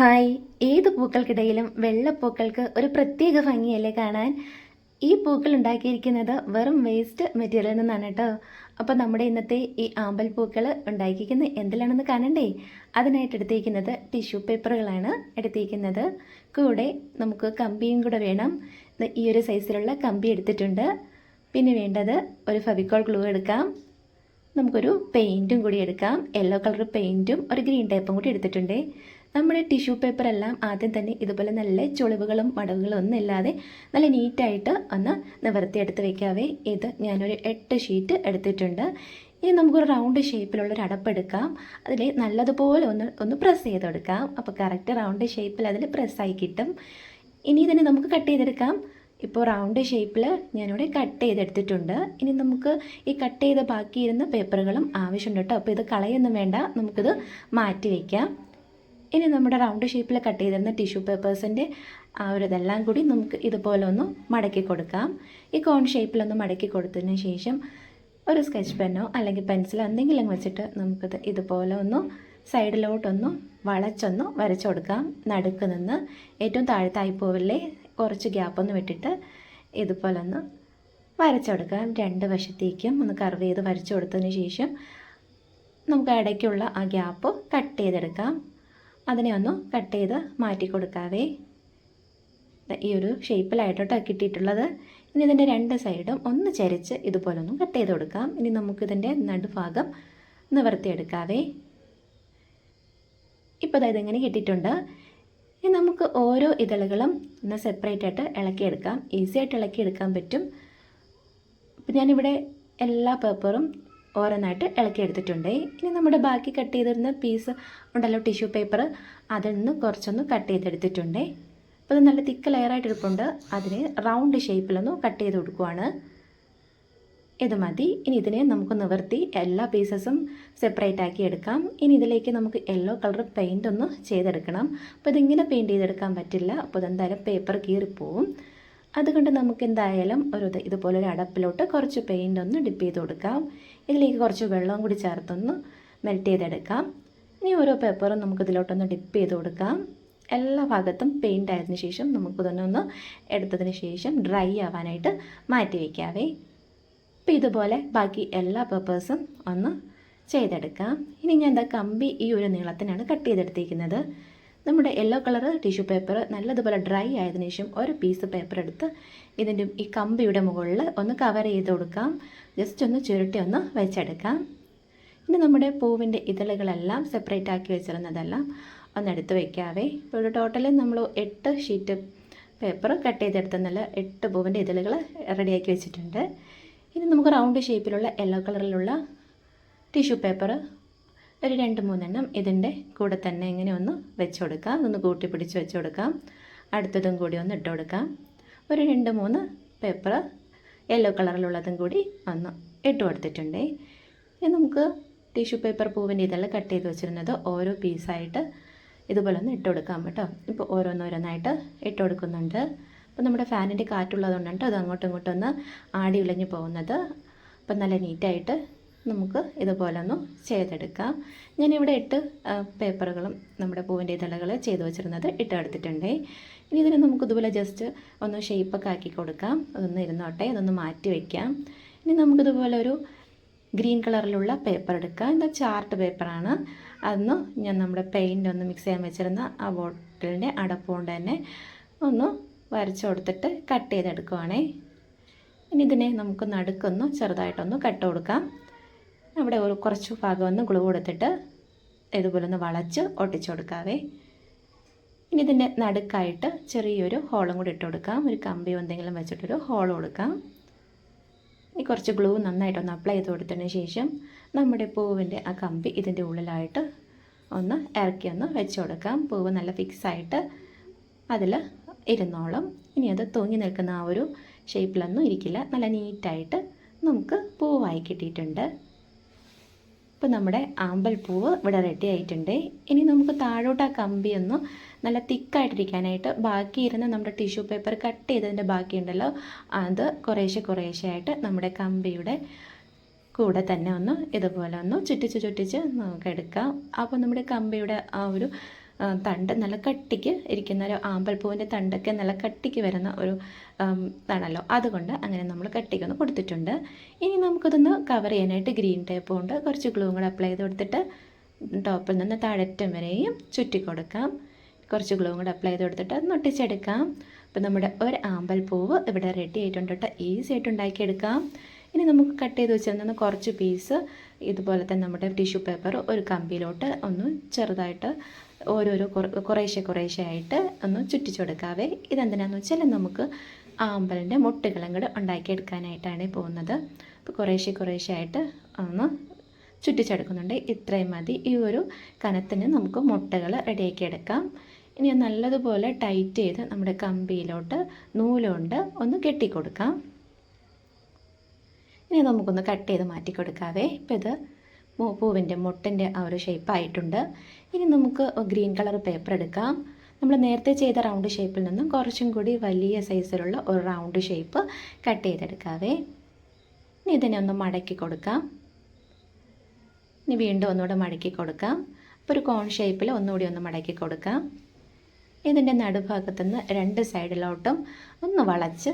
Hi. ഏത് പൂക്കൾക്കിടയിലും വെള്ളപ്പൂക്കൾക്ക് ഒരു പ്രത്യേക ഭംഗിയല്ലേ കാണാൻ? ഈ പൂക്കൾ ഉണ്ടാക്കിയിരിക്കുന്നത് വെറും വേസ്റ്റ് മെറ്റീരിയലിൽ നിന്നാണ് കേട്ടോ അപ്പോൾ നമ്മുടെ ഇന്നത്തെ ഈ ആമ്പൽ പൂക്കൾ ഉണ്ടാക്കിയിരിക്കുന്നത് എന്തിലാണെന്ന് കാണണ്ടേ? അതിനായിട്ട് എടുത്തിരിക്കുന്നത് ടിഷ്യൂ പേപ്പറുകളാണ് എടുത്തിരിക്കുന്നത് കൂടെ നമുക്ക് കമ്പിയും കൂടെ വേണം. ഈ ഒരു സൈസിലുള്ള കമ്പി എടുത്തിട്ടുണ്ട്. പിന്നെ വേണ്ടത് ഒരു ഫെവിക്കോൾ ഗ്ലൂ എടുക്കാം. നമുക്കൊരു പെയിന്റും കൂടി എടുക്കാം. യെല്ലോ കളർ പെയിന്റും ഒരു ഗ്രീൻ ടൈപ്പും കൂടി എടുത്തിട്ടുണ്ട്. നമ്മുടെ ടിഷ്യൂ പേപ്പർ എല്ലാം ആദ്യം തന്നെ ഇതുപോലെ നല്ല ചുളിവുകളും മടവുകളും ഒന്നും ഇല്ലാതെ നല്ല നീറ്റായിട്ട് ഒന്ന് നിവർത്തിയെടുത്ത് വയ്ക്കാവേ ഇത് ഞാനൊരു എട്ട് ഷീറ്റ് എടുത്തിട്ടുണ്ട്. ഇനി നമുക്കൊരു റൗണ്ട് ഷേപ്പിലുള്ള ഒരു അടപ്പെടുക്കാം അതിൽ നല്ലതുപോലെ ഒന്ന് ഒന്ന് പ്രസ് ചെയ്തെടുക്കാം അപ്പോൾ കറക്റ്റ് റൗണ്ട് ഷേപ്പിൽ അതിൽ പ്രസ്സായി കിട്ടും. ഇനി ഇതിനെ നമുക്ക് കട്ട് ചെയ്തെടുക്കാം. ഇപ്പോൾ റൗണ്ട് ഷേപ്പിൽ ഞാനിവിടെ കട്ട് ചെയ്തെടുത്തിട്ടുണ്ട്. ഇനി നമുക്ക് ഈ കട്ട് ചെയ്ത ബാക്കിയിരുന്ന പേപ്പറുകളും ആവശ്യമുണ്ട് കേട്ടോ. അപ്പോൾ ഇത് കളയൊന്നും വേണ്ട. നമുക്കിത് മാറ്റി വയ്ക്കാം ഇനി നമ്മുടെ റൗണ്ട് ഷേപ്പിൽ കട്ട് ചെയ്തിരുന്ന ടിഷ്യൂ പേപ്പേഴ്സിന്റെ ആ ഒരു ഇതെല്ലാം കൂടി നമുക്ക് ഇതുപോലെ ഒന്ന് മടക്കി കൊടുക്കാം. ഈ കോൺ ഷേപ്പിലൊന്ന് മടക്കി കൊടുത്തതിന് ശേഷം ഒരു സ്കെച്ച് പെന്നോ അല്ലെങ്കിൽ പെൻസിലോ എന്തെങ്കിലും വെച്ചിട്ട് നമുക്കിത് ഇതുപോലെ ഒന്ന് സൈഡിലോട്ടൊന്ന് വളച്ചൊന്ന് വരച്ചു കൊടുക്കാം. നടുക്ക് നിന്ന് ഏറ്റവും താഴത്തായി പോവില്ലേ കുറച്ച് ഗ്യാപ്പൊന്ന് വിട്ടിട്ട് ഇതുപോലെ ഒന്ന് വരച്ചെടുക്കാം രണ്ട് വശത്തേക്കും ഒന്ന് കർവ് ചെയ്ത് വരച്ചു കൊടുത്തതിന് ശേഷം നമുക്ക് ഇടയ്ക്കുള്ള ആ ഗ്യാപ്പ് കട്ട് ചെയ്തെടുക്കാം. അതിനെ ഒന്ന് കട്ട് ചെയ്ത് മാറ്റി കൊടുക്കാവേ. ഈ ഒരു ഷേപ്പിലായിട്ടോട്ടോ കിട്ടിയിട്ടുള്ളത്. ഇനി ഇതിന്റെ രണ്ട് സൈഡും ഒന്ന് ചരിച്ച് ഇതുപോലെ ഒന്ന് കട്ട് ചെയ്ത് കൊടുക്കാം. ഇനി നമുക്കിതിന്റെ നടുഭാഗം നിവർത്തിയെടുക്കാവേ. ഇപ്പോൾ അതായത് ഇങ്ങനെ കിട്ടിയിട്ടുണ്ട്. ഇനി നമുക്ക് ഓരോ ഇതളുകളും ഒന്ന് സെപ്പറേറ്റ് ആയിട്ട് ഇളക്കിയെടുക്കാം. ഈസി ആയിട്ട് ഇളക്കിയെടുക്കാൻ പറ്റും. ഇപ്പം ഞാനിവിടെ എല്ലാ പേപ്പറും ഓരോന്നായിട്ട് ഇളക്കിയെടുത്തിട്ടുണ്ട് ഇനി നമ്മുടെ ബാക്കി കട്ട് ചെയ്തിരുന്ന പീസ് ഉണ്ടല്ലോ ടിഷ്യൂ പേപ്പർ അതിൽ നിന്ന് കുറച്ചൊന്ന് കട്ട് ചെയ്തെടുത്തിട്ടുണ്ട്. അപ്പോൾ ഇത് നല്ല തിക്ക് ലെയറായിട്ട് ഇരിപ്പുണ്ട് അതിന് റൗണ്ട് ഷേപ്പിലൊന്ന് കട്ട് ചെയ്ത് കൊടുക്കുവാണ്. ഇത് മതി. ഇനി ഇതിനെ നമുക്ക് നിവർത്തി എല്ലാ പീസസും സെപ്പറേറ്റ് ആക്കി എടുക്കാം. ഇനി ഇതിലേക്ക് നമുക്ക് യെല്ലോ കളർ പെയിന്റ് ഒന്ന് ചെയ്തെടുക്കണം. അപ്പോൾ ഇതിങ്ങനെ പെയിന്റ് ചെയ്തെടുക്കാൻ പറ്റില്ല. അപ്പോൾ ഇതെന്തായാലും പേപ്പർ കീറിപ്പോവും. അതുകൊണ്ട് നമുക്ക് എന്തായാലും ഒരു ഇത് ഇതുപോലെ ഒരു അടപ്പിലോട്ട് കുറച്ച് പെയിന്റ് ഒന്ന് ഡിപ്പ് ചെയ്ത് കൊടുക്കാം. ഇതിലേക്ക് കുറച്ച് വെള്ളവും കൂടി ചേർത്തൊന്ന് മെൽറ്റ് ചെയ്തെടുക്കാം. ഇനി ഓരോ പേപ്പറും നമുക്ക് ഇതിലോട്ടൊന്ന് ഡിപ്പ് ചെയ്ത് കൊടുക്കാം. എല്ലാ ഭാഗത്തും പെയിന്റ് ആയതിനു ശേഷം നമുക്കിതൊന്നെ ഒന്ന് എടുത്തതിന് ശേഷം ഡ്രൈ ആവാനായിട്ട് മാറ്റി വയ്ക്കാവേ അപ്പോൾ ഇതുപോലെ ബാക്കി എല്ലാ പേപ്പേഴ്സും ഒന്ന് ചെയ്തെടുക്കാം. ഇനി ഞാൻ എന്താ കമ്പി ഈ ഒരു നീളത്തിനാണ് കട്ട് ചെയ്തെടുത്തിരിക്കുന്നത്. നമ്മുടെ യെല്ലോ കളർ ടിഷ്യൂ പേപ്പർ നല്ലതുപോലെ ഡ്രൈ ആയതിനു ശേഷം ഒരു പീസ് പേപ്പർ എടുത്ത് ഇതിന്റെ ഈ കമ്പിയുടെ മുകളിൽ ഒന്ന് കവർ ചെയ്ത് കൊടുക്കാം. ജസ്റ്റ് ഒന്ന് ചുരുട്ടി ഒന്ന് വെച്ചെടുക്കാം. ഇനി നമ്മുടെ പൂവിന്റെ ഇതളുകളെല്ലാം സെപ്പറേറ്റ് ആക്കി വെച്ചിരുന്നതെല്ലാം ഒന്ന് എടുത്ത് വയ്ക്കാവേ ഇപ്പോൾ ഒരു ടോട്ടൽ നമ്മൾ എട്ട് ഷീറ്റ് പേപ്പർ കട്ട് ചെയ്തെടുത്തെന്നല്ല എട്ട് പൂവിന്റെ ഇതളുകൾ റെഡിയാക്കി വെച്ചിട്ടുണ്ട്. ഇനി നമുക്ക് റൗണ്ട് ഷേപ്പിലുള്ള യെല്ലോ കളറിലുള്ള ടിഷ്യൂ പേപ്പർ ഒരു രണ്ട് മൂന്നെണ്ണം ഇതിന്റെ കൂടെ തന്നെ ഇങ്ങനെ ഒന്ന് വെച്ച് കൊടുക്കാം. ഒന്ന് കൂട്ടി പിടിച്ച് വെച്ച് കൊടുക്കാം. അടുത്തതും കൂടി ഒന്ന് ഇട്ട് കൊടുക്കാം. ഒരു രണ്ട് മൂന്ന് പേപ്പർ യെല്ലോ കളറിലുള്ളതും കൂടി ഒന്ന് ഇട്ട് കൊടുത്തിട്ടുണ്ട്. ഇനി നമുക്ക് ടിഷ്യൂ പേപ്പർ പൂവിന്റെ ഇതെല്ലാം കട്ട് ചെയ്ത് വെച്ചിരുന്നത് ഓരോ പീസായിട്ട് ഇതുപോലെ ഒന്ന് ഇട്ട് കൊടുക്കാം കേട്ടോ. ഇപ്പോൾ ഓരോന്നോരോന്നായിട്ട് ഇട്ട് കൊടുക്കുന്നുണ്ട്. അപ്പോൾ നമ്മുടെ ഫാനിന്റെ കാറ്റുള്ളതുകൊണ്ടാണ് കേട്ടോ അത് അങ്ങോട്ടും ഇങ്ങോട്ടും ഒന്ന് ആടി ഉലഞ്ഞു പോകുന്നത്. അപ്പം നല്ല നീറ്റായിട്ട് നമുക്ക് ഇതുപോലെ ഒന്ന് ചെയ്തെടുക്കാം. ഞാനിവിടെ എട്ട് പേപ്പറുകളും നമ്മുടെ പൂവിന്റെ ഇതളകൾ ചെയ്തു വെച്ചിരുന്നത് ഇട്ടെടുത്തിട്ടുണ്ട് ഇനി ഇതിനെ നമുക്ക് ഇതുപോലെ ജസ്റ്റ് ഒന്ന് ഷേപ്പൊക്കെ ആക്കി കൊടുക്കാം. അതൊന്ന് ഇരുന്നോട്ടെ അതൊന്ന് മാറ്റി വയ്ക്കാം ഇനി നമുക്കിതുപോലെ ഒരു ഗ്രീൻ കളറിലുള്ള പേപ്പർ എടുക്കാം. എന്താ ചാർട്ട് പേപ്പറാണ് അതൊന്ന് ഞാൻ നമ്മുടെ പെയിന്റ് ഒന്ന് മിക്സ് ചെയ്യാൻ വെച്ചിരുന്ന ആ ബോട്ടിലിന്റെ അടപ്പുകൊണ്ട് തന്നെ ഒന്ന് വരച്ചു കൊടുത്തിട്ട് കട്ട് ചെയ്തെടുക്കുവാണേ. ഇനി ഇതിനെ നമുക്ക് നടുക്കൊന്ന് ചെറുതായിട്ടൊന്ന് കട്ട് കൊടുക്കാം. അവിടെ ഒരു കുറച്ച് ഭാഗം ഒന്ന് ഗ്ലൂ കൊടുത്തിട്ട് ഇതുപോലെ ഒന്ന് വളച്ച് ഒട്ടിച്ചു കൊടുക്കാവേ. ഇനി ഇതിന്റെ നടുക്കായിട്ട് ചെറിയൊരു ഹോളും കൂടി ഇട്ട് കൊടുക്കാം. ഒരു കമ്പിയോ എന്തെങ്കിലും വെച്ചിട്ടൊരു ഹോൾ കൊടുക്കാം. ഇനി കുറച്ച് ഗ്ലൂ നന്നായിട്ടൊന്ന് അപ്ലൈ ചെയ്ത് കൊടുത്തതിന് ശേഷം നമ്മുടെ പൂവിന്റെ ആ കമ്പി ഇതിന്റെ ഉള്ളിലായിട്ട് ഒന്ന് ഇറക്കി ഒന്ന് വെച്ച് കൊടുക്കാം. പൂവ് നല്ല ഫിക്സായിട്ട് അതിൽ ഇരുന്നോളും. ഇനി അത് തൂങ്ങി നിൽക്കുന്ന ആ ഒരു ഷേപ്പിലൊന്നും ഇരിക്കില്ല. നല്ല നീറ്റായിട്ട് നമുക്ക് പൂവായി കിട്ടിയിട്ടുണ്ട്. ഇപ്പോൾ നമ്മുടെ ആമ്പൽ പൂവ് ഇവിടെ റെഡി ആയിട്ടുണ്ട്. ഇനി നമുക്ക് താഴോട്ട് ആ കമ്പി ഒന്ന് നല്ല തിക്കായിട്ടിരിക്കാനായിട്ട് ബാക്കി ഇരുന്ന നമ്മുടെ ടിഷ്യൂ പേപ്പർ കട്ട് ചെയ്തതിന്റെ ബാക്കിയുണ്ടല്ലോ. അത് കുറേശ്ശെ കുറേശ്ശെ ആയിട്ട് നമ്മുടെ കമ്പിയുടെ കൂടെ തന്നെ ഒന്ന് ഇതുപോലെ ഒന്ന് ചുറ്റിച്ച് ചുറ്റിച്ച് നമുക്ക് എടുക്കാം. അപ്പോൾ നമ്മുടെ കമ്പിയുടെ ആ ഒരു തണ്ട് നല്ല കട്ടിക്ക് ഇരിക്കുന്ന ഒരു ആമ്പൽപ്പൂവിന്റെ തണ്ടൊക്കെ നല്ല കട്ടിക്ക് വരുന്ന ഒരു ഇതാണല്ലോ. അതുകൊണ്ട് അങ്ങനെ നമ്മൾ കട്ടിക്കൊന്ന് കൊടുത്തിട്ടുണ്ട്. ഇനി നമുക്കതൊന്ന് കവർ ചെയ്യാനായിട്ട് ഗ്രീൻ ടേപ്പ് കൊണ്ട് കുറച്ച് ഗ്ലൂ കൂടെ അപ്ലൈ ചെയ്ത് കൊടുത്തിട്ട് ടോപ്പിൽ നിന്ന് താഴറ്റം വരെയും ചുറ്റി കൊടുക്കാം. കുറച്ച് ഗ്ലൂ കൂടെ അപ്ലൈ ചെയ്ത് കൊടുത്തിട്ട് അത് ഒട്ടിച്ചെടുക്കാം അപ്പോൾ നമ്മുടെ ഒരു ആമ്പൽപ്പൂവ് ഇവിടെ റെഡി ആയിട്ടുണ്ട് കേട്ടോ. ഈസി ആയിട്ട് ഉണ്ടാക്കിയെടുക്കാം. ഇനി നമുക്ക് കട്ട് ചെയ്ത് വെച്ചിരുന്ന കുറച്ച് പീസ് ഇതുപോലെ തന്നെ നമ്മുടെ ടിഷ്യൂ പേപ്പർ ഒരു കമ്പിയിലോട്ട് ഒന്ന് ചെറുതായിട്ട് ഓരോരോ കുറ- കുറേശ്ശെ കുറേശ്ശെ ആയിട്ട് ഒന്ന് ചുറ്റിച്ചു കൊടുക്കാവേ. ഇതെന്തിനാന്ന് വെച്ചാൽ നമുക്ക് ആമ്പലിന്റെ മുട്ടുകളും കൂടെ ഉണ്ടാക്കിയെടുക്കാനായിട്ടാണ് പോകുന്നത്. അപ്പോൾ കുറേശ്ശെ കുറേശ്ശെ ആയിട്ട് ഒന്ന് ചുറ്റിച്ചെടുക്കുന്നുണ്ട്. ഇത്രയും മതി. ഈ ഒരു കനത്തിന് നമുക്ക് മുട്ടകൾ റെഡിയാക്കി എടുക്കാം ഇനി നല്ലതുപോലെ ടൈറ്റ് ചെയ്ത് നമ്മുടെ കമ്പിയിലോട്ട് നൂലുകൊണ്ട് ഒന്ന് കെട്ടിക്കൊടുക്കാം. ഇനി നമുക്കൊന്ന് കട്ട് ചെയ്ത് മാറ്റി കൊടുക്കാവേ ഇപ്പം ഇത് പൂവിന്റെ മുട്ടിന്റെ ആ ഒരു ഷേപ്പ് ആയിട്ടുണ്ട്. ഇനി നമുക്ക് ഗ്രീൻ കളർ പേപ്പർ എടുക്കാം. നമ്മൾ നേരത്തെ ചെയ്ത റൗണ്ട് ഷേപ്പിൽ നിന്നും കുറച്ചും കൂടി വലിയ സൈസിലുള്ള ഒരു റൗണ്ട് ഷേപ്പ് കട്ട് ചെയ്തെടുക്കാവേ. ഇനി ഇതിനെ ഒന്ന് മടക്കി കൊടുക്കാം. ഇനി വീണ്ടും ഒന്നുകൂടെ മടക്കി കൊടുക്കാം. അപ്പോൾ ഒരു കോൺ ഷേപ്പിൽ ഒന്നുകൂടി ഒന്ന് മടക്കി കൊടുക്കാം. ഇതിന്റെ നടുഭാഗത്തു നിന്ന് രണ്ട് സൈഡിലോട്ടും ഒന്ന് വളച്ച്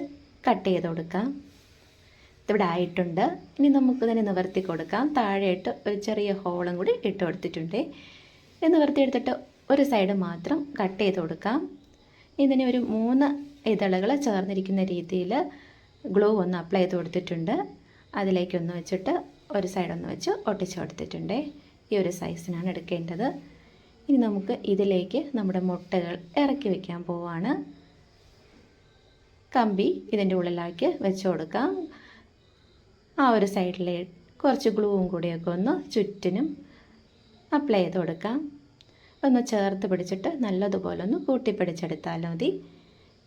കട്ട് ചെയ്ത് കൊടുക്കാം. ഇതിവിടെ ആയിട്ടുണ്ട്. ഇനി നമുക്കിതിനെ നിവർത്തി കൊടുക്കാം. താഴെയിട്ട് ഒരു ചെറിയ ഹോളും കൂടി ഇട്ട് കൊടുത്തിട്ടുണ്ട്. ഇത് നിവർത്തി എടുത്തിട്ട് ഒരു സൈഡ് മാത്രം കട്ട് ചെയ്ത് കൊടുക്കാം. ഇതിന് ഒരു മൂന്ന് ഇതളുകൾ ചേർന്നിരിക്കുന്ന രീതിയിൽ ഗ്ലൂ ഒന്ന് അപ്ലൈ ചെയ്ത് കൊടുത്തിട്ടുണ്ട്. അതിലേക്കൊന്ന് വെച്ചിട്ട് ഒരു സൈഡൊന്ന് വെച്ച് ഒട്ടിച്ച് കൊടുത്തിട്ടുണ്ട്. ഈ ഒരു സൈസിനാണ് എടുക്കേണ്ടത്. ഇനി നമുക്ക് ഇതിലേക്ക് നമ്മുടെ മുട്ടകൾ ഇറക്കി വെക്കാൻ പോവാണ്. കമ്പി ഇതിന്റെ ഉള്ളിലാക്കി വെച്ച് കൊടുക്കാം. ആ ഒരു സൈഡിലെ കുറച്ച് ഗ്ലൂവും കൂടിയൊക്കെ ഒന്ന് ചുറ്റിനും അപ്ലൈ ചെയ്ത് കൊടുക്കാം. ഒന്ന് ചേർത്ത് പിടിച്ചിട്ട് നല്ലതുപോലെ ഒന്ന് കൂട്ടി പിടിച്ചെടുത്താൽ മതി.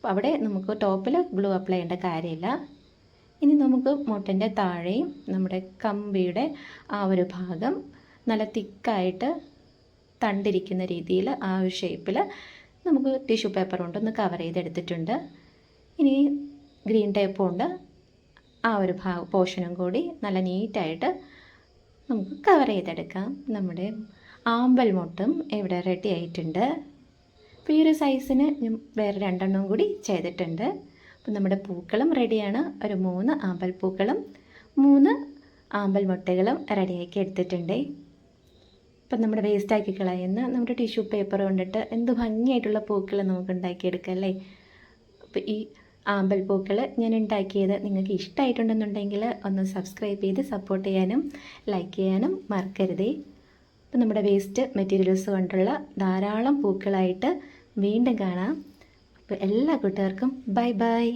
അവിടെ നമുക്ക് ടോപ്പിൽ ഗ്ലൂ അപ്ലൈ ചെയ്യേണ്ട കാര്യമില്ല. ഇനി നമുക്ക് മുട്ടിന്റെ താഴെയും നമ്മുടെ കമ്പിയുടെ ആ ഒരു ഭാഗം നല്ല തിക്കായിട്ട് തണ്ടിരിക്കുന്ന രീതിയിൽ ആ ഒരു ഷേപ്പിൽ നമുക്ക് ടിഷ്യൂ പേപ്പർ കൊണ്ടൊന്ന് കവർ ചെയ്തെടുത്തിട്ടുണ്ട്. ഇനി ഗ്രീൻ ടേപ്പ് കൊണ്ട് ആ ഒരു ഭാഗം പോർഷനും കൂടി നല്ല നീറ്റായിട്ട് നമുക്ക് കവർ ചെയ്തെടുക്കാം. നമ്മുടെ ആമ്പൽ മുട്ടും ഇവിടെ റെഡി ആയിട്ടുണ്ട്. അപ്പോൾ ഈ ഒരു സൈസിന് ഞാൻ വേറെ രണ്ടെണ്ണം കൂടി ചെയ്തിട്ടുണ്ട്. അപ്പോൾ നമ്മുടെ പൂക്കളും റെഡിയാണ് ഒരു മൂന്ന് ആമ്പൽ പൂക്കളും മൂന്ന് ആമ്പൽ മുട്ടകളും റെഡിയാക്കി എടുത്തിട്ടുണ്ട്. ഇപ്പം നമ്മുടെ വേസ്റ്റാക്കി കളയുന്ന നമ്മുടെ ടിഷ്യൂ പേപ്പർ കൊണ്ടിട്ട് എന്ത് ഭംഗിയായിട്ടുള്ള പൂക്കൾ നമുക്ക് ഉണ്ടാക്കിയെടുക്കാം അല്ലേ? അപ്പോൾ ഈ ആമ്പൽ പൂക്കൾ ഞാൻ ഉണ്ടാക്കിയത് നിങ്ങൾക്ക് ഇഷ്ടമായിട്ടുണ്ടെന്നുണ്ടെങ്കിൽ ഒന്ന് സബ്സ്ക്രൈബ് ചെയ്ത് സപ്പോർട്ട് ചെയ്യാനും ലൈക്ക് ചെയ്യാനും മറക്കരുതേ. അപ്പം നമ്മുടെ വേസ്റ്റ് മെറ്റീരിയൽസ് കൊണ്ടുള്ള ധാരാളം പൂക്കളായിട്ട് വീണ്ടും കാണാം. അപ്പോൾ എല്ലാ കൂട്ടുകാർക്കും ബൈ ബൈ